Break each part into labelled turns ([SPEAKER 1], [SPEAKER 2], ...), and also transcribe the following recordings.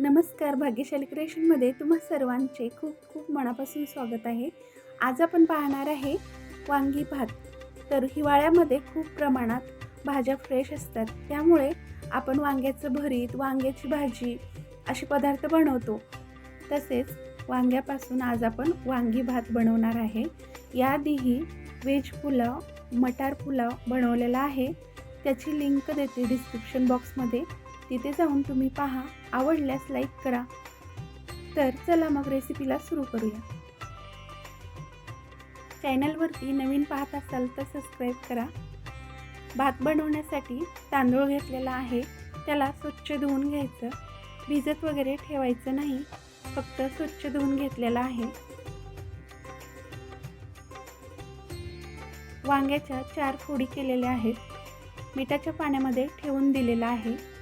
[SPEAKER 1] नमस्कार भाग्यशाली क्रिएशनमध्ये तुम्हा सर्वांचे खूप खूप मनापासून स्वागत आहे. आज आपण पाहणार आहे वांगी भात. तर हिवाळ्यामध्ये खूप प्रमाणात भाज्या फ्रेश असतात. त्यामुळे आपण वांग्याचं भरीत वांग्याची भाजी असे पदार्थ बनवतो. तसेच वांग्यापासून आज आपण वांगी भात बनवणार आहे. याआधीही व्हेज पुलाव मटार पुलाव बनवलेला आहे. त्याची लिंक देते डिस्क्रिप्शन बॉक्समध्ये. तिथे जाऊन तुम्ही पहा आवडल्यास लाईक करा. तर चला मग रेसिपीला सुरू करूया. चॅनलवरती नवीन पाहत असाल तर सबस्क्राईब करा. भात बनवण्यासाठी तांदूळ घेतलेला आहे त्याला स्वच्छ धुवून घ्यायचं. भिजत वगैरे ठेवायचं नाही फक्त स्वच्छ धुवून घेतलेला आहे. वांग्याच्या चार फोडी केलेल्या आहेत. मिठाच्या पाण्यामध्ये ठेवून दिलेला आहे.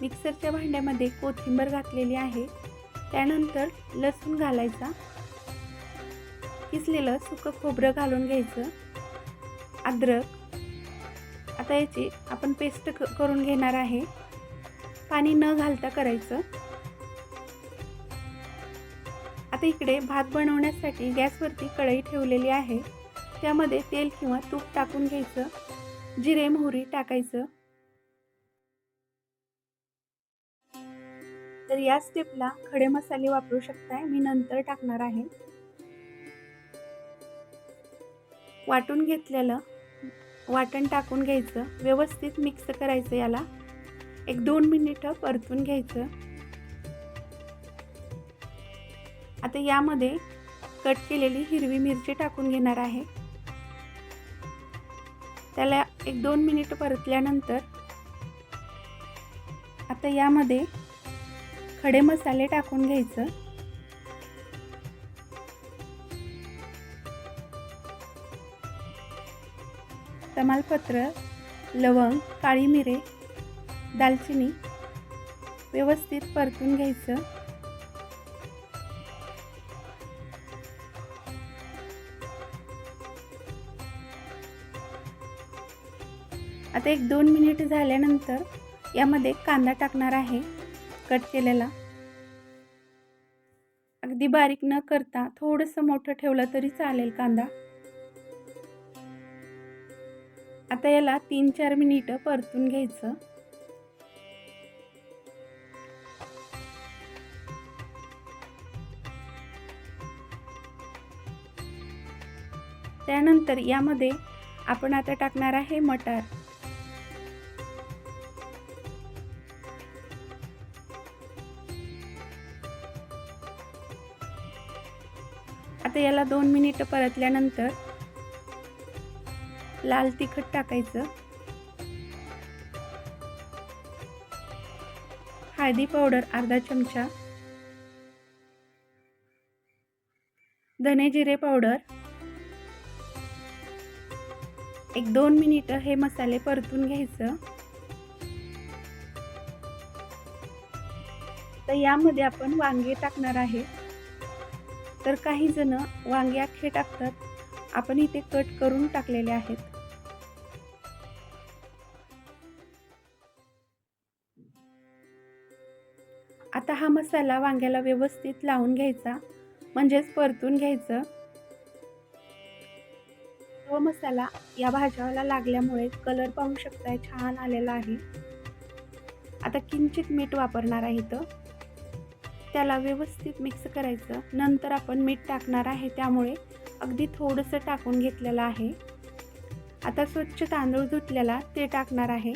[SPEAKER 1] मिक्सरच्या भांड्यामध्ये कोथिंबीर घातलेली आहे. त्यानंतर लसूण घालायचा. किसलेलं सुकं खोबरं घालून घ्यायचं. अद्रक. आता याची आपण पेस्ट क करून घेणार आहे. पाणी न घालता करायचं. आता इकडे भात बनवण्यासाठी गॅसवरती कढई ठेवलेली आहे. त्यामध्ये तेल किंवा तूप टाकून घ्यायचं. जिरे मोहरी टाकायचं. तर या स्टेपला खडे मसाले वापरू शकताय. मी नंतर टाकणार आहे. वाटून घेतलेलं वाटण टाकून घ्यायचं. व्यवस्थित मिक्स करायचं याला. एक दोन मिनिटं परतून घ्यायचं. आता यामध्ये कट केलेली हिरवी मिरची टाकून घेणार आहे. त्याला एक दोन मिनिट परतल्यानंतर आता यामध्ये खडे मसाले टाकून घ्यायचं. तमालपत्र लवंग काळी मिरे दालचिनी व्यवस्थित परतून घ्यायचं. आता एक दोन मिनिट झाल्यानंतर यामध्ये कांदा टाकणार आहे. कट केलेला. अगदी बारीक न करता थोडंसं मोठं ठेवलं तरी चालेल कांदा. आता याला तीन चार मिनिटं परतून घ्यायचं. त्यानंतर यामध्ये आपण आता टाकणार आहे मटार. आता याला दोन मिनिटं परतल्यानंतर लाल तिखट टाकायचं. हळदी पावडर अर्धा चमचा. धने जिरे पावडर. एक दोन मिनिटं हे मसाले परतून घ्यायचं. तर यामध्ये आपण वांगे टाकणार आहे. तर काही जण वांगे अख्खे टाकतात. आपण इथे कट करून टाकलेले आहेत. आता हा मसाला वांग्याला व्यवस्थित लावून घ्यायचा. म्हणजेच परतून घ्यायचं. तो मसाला या भाज्याला लागल्यामुळे कलर पाहू शकताय छान आलेला आहे. आता किंचित मीठ वापरणार आहे इथं. त्याला व्यवस्थित मिक्स करायचं. नंतर आपण मीठ टाकणार आहे त्यामुळे अगदी थोडंसं टाकून घेतलेलं आहे. आता स्वच्छ तांदूळ धुतलेला ते टाकणार आहे.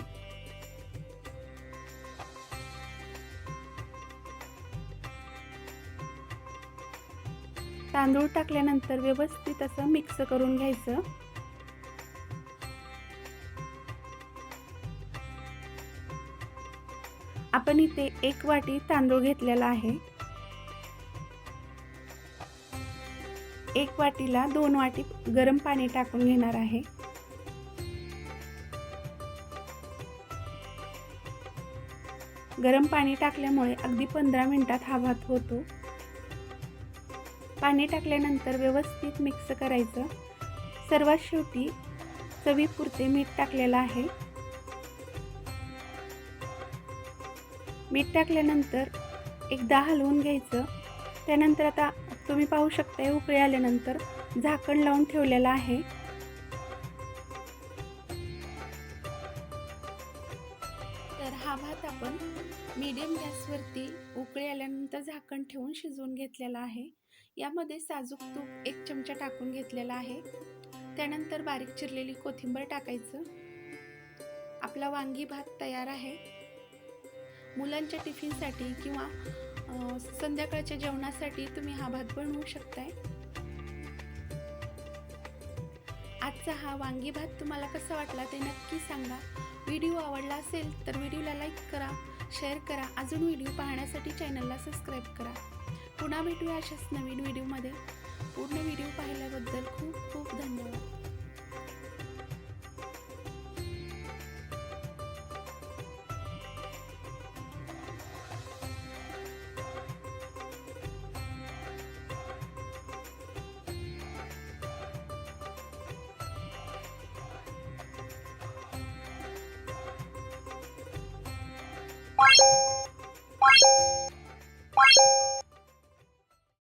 [SPEAKER 1] तांदूळ टाकल्यानंतर व्यवस्थित असं मिक्स करून घ्यायचं. आपण इथे एक वाटी तांदूळ घेतलेला आहे. एक वाटीला दोन वाटी गरम पाणी टाकून घेणार आहे. गरम पाणी टाकल्यामुळे अगदी पंधरा मिनिटात हा भात होतो. पाणी टाकल्यानंतर व्यवस्थित मिक्स करायचं. सर्वात शेवटी चवीपुरते मीठ टाकलेलं आहे. मीठ टाकल्यानंतर एकदा हलवून घ्यायचं. त्यानंतर आता तुम्ही पाहू शकता उकळी आल्यानंतर झाकण लावून ठेवलेलं आहे. तर हा भात आपण मीडियम गॅसवरती उकळी आल्यानंतर झाकण ठेवून शिजवून घेतलेला आहे. यामध्ये साजूक तूप एक चमचा टाकून घेतलेला आहे. त्यानंतर बारीक चिरलेली कोथिंबीर टाकायचं. आपला वांगी भात तयार आहे. मुलांच्या टिफिनसाठी किंवा संध्याकाळच्या जेवणासाठी तुम्ही हा भात बनवू शकताय. आजचा हा वांगी भात तुम्हाला कसा वाटला ते नक्की सांगा. व्हिडिओ आवडला असेल तर व्हिडिओला लाईक करा शेअर करा अजून व्हिडिओ पाहण्यासाठी चॅनलला सबस्क्राईब करा. पुन्हा भेटूया अशाच नवीन व्हिडिओमध्ये. पूर्ण व्हिडिओ पाहिल्याबद्दल खूप खूप धन्यवाद.